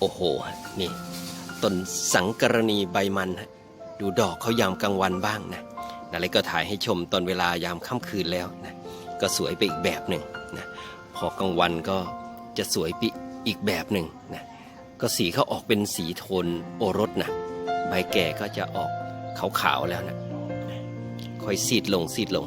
โอ้โห นี่ต้นสังกรณีใบมันดูดอกเขายามกลางวันบ้างนะนาเล็กก็ถ่ายให้ชมตอนเวลายามค่ำคืนแล้วนะก็สวยไปอีกแบบหนึ่งนะพอกลางวันก็จะสวยไปอีกแบบหนึ่งนะก็สีเขาออกเป็นสีโทนโอรสนะใบแก่ก็จะออกขาวๆแล้วนะค่อยซีดลงซีดลง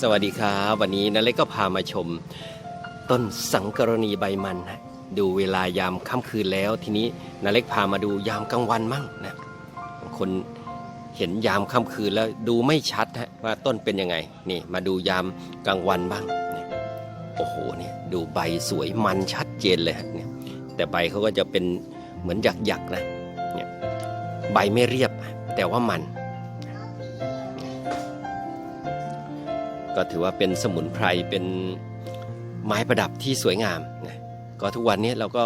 สวัสดีครับวันนี้นาเล็กก็พามาชม ต้นสังกรณีใบมันนะดูเวลายามค่ำคืนแล้ว ทีนี้นาเล็กพามาดูยามกลางวันมั่งนะคนเห็นยามค่ำคืนแล้วดูไม่ชัดฮะว่าต้นเป็นยังไงนี่มาดูยามกลางวันบ้างโอ้โหเนี่ยดูใบสวยมันชัดเจนเลยฮะเนี่ยแต่ใบเขาก็จะเป็นเหมือนหยักๆนะเนี่ยใบไม่เรียบแต่ว่ามัน ก็ถือว่าเป็นสมุนไพรเป็นไม้ประดับที่สวยงามนะก็ทุกวันนี้เราก็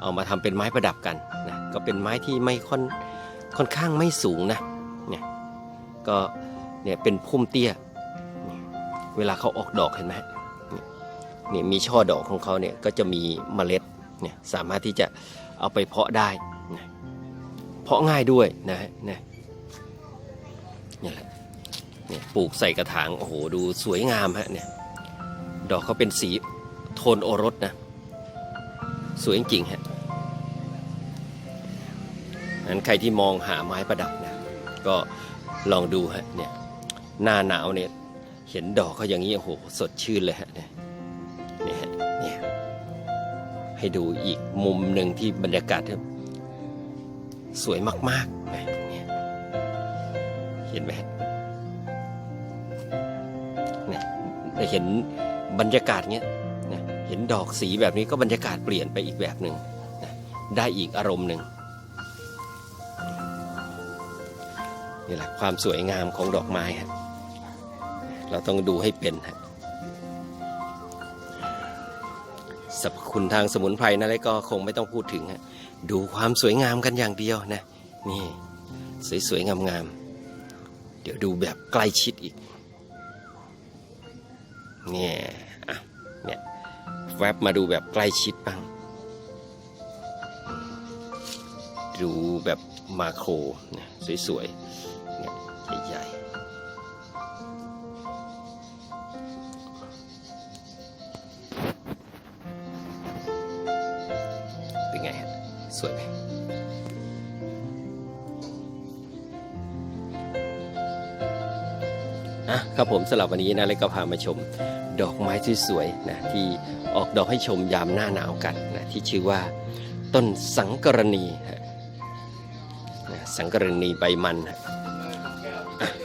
เอามาทำเป็นไม้ประดับกันนะก็เป็นไม้ที่ไม่ค่อนค่อนข้างไม่สูงนะเนี่ยก็เนี่ยเป็นพุ่มเตี้ย เวลาเขาออกดอกเห็นไหมเนี่ยมีช่อดอกของเขาเนี่ยก็จะมีเมล็ดเนี่ยสามารถที่จะเอาไปเพาะได้นะเพาะง่ายด้วยนะฮะเนี่ยนี่แหละ เนี่ยปลูกใส่กระถางโอ้โหดูสวยงามฮะเนี่ยดอกเขาเป็นสีโทนโอรสนะสวยจริงฮะนั้นใครที่มองหาไม้ประดับนะก็ลองดูฮะเนี่ยหน้าหนาวเนี่ยเห็นดอกเขาอย่างนี้โอ้โหสดชื่นเลยฮะเนี่ยเนี่ยเนี่ยให้ดูอีกมุมหนึ่งที่บรรยากาศที่สวยมากๆนะเห็นไหม เห็นบรรยากาศเนี้ยนะเห็นดอกสีแบบนี้ก็บรรยากาศเปลี่ยนไปอีกแบบหนึ่งนะได้อีกอารมณ์หนึ่งนี่แหละความสวยงามของดอกไม้ฮะเราต้องดูให้เป็นฮะสรรพคุณทางสมุนไพรนั่นแหละก็คงไม่ต้องพูดถึงฮะดูความสวยงามกันอย่างเดียวนะนี่สวยๆงามๆเดี๋ยวดูแบบใกล้ชิดอีก เนี่ยอะเนี่ยแวบมาดูแบบใกล้ชิดบ้าง ดูแบบมาโครเนี่ยสวยๆเนี่ยใหญ่ๆเป็นไงฮะสวยไหมะครับผมสำหรับวันนี้นะเล็กก็พามาชมดอกไม้ที่สวยๆนะที่ออกดอกให้ชมยามหน้าหนาวกันนะที่ชื่อว่าต้นสังกรณีนะสังกรณีใบมัน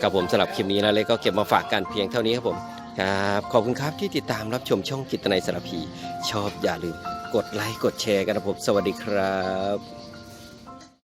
ครับผมสำหรับคลิปนี้นะเล็กก็เก็บมาฝากกันเพียงเท่านี้ครับผมครับขอบคุณครับที่ติดตามรับชมช่องกิตนัยสารพี ชอบอย่าลืมกดไลค์กดแชร์กันนะผมสวัสดีครับ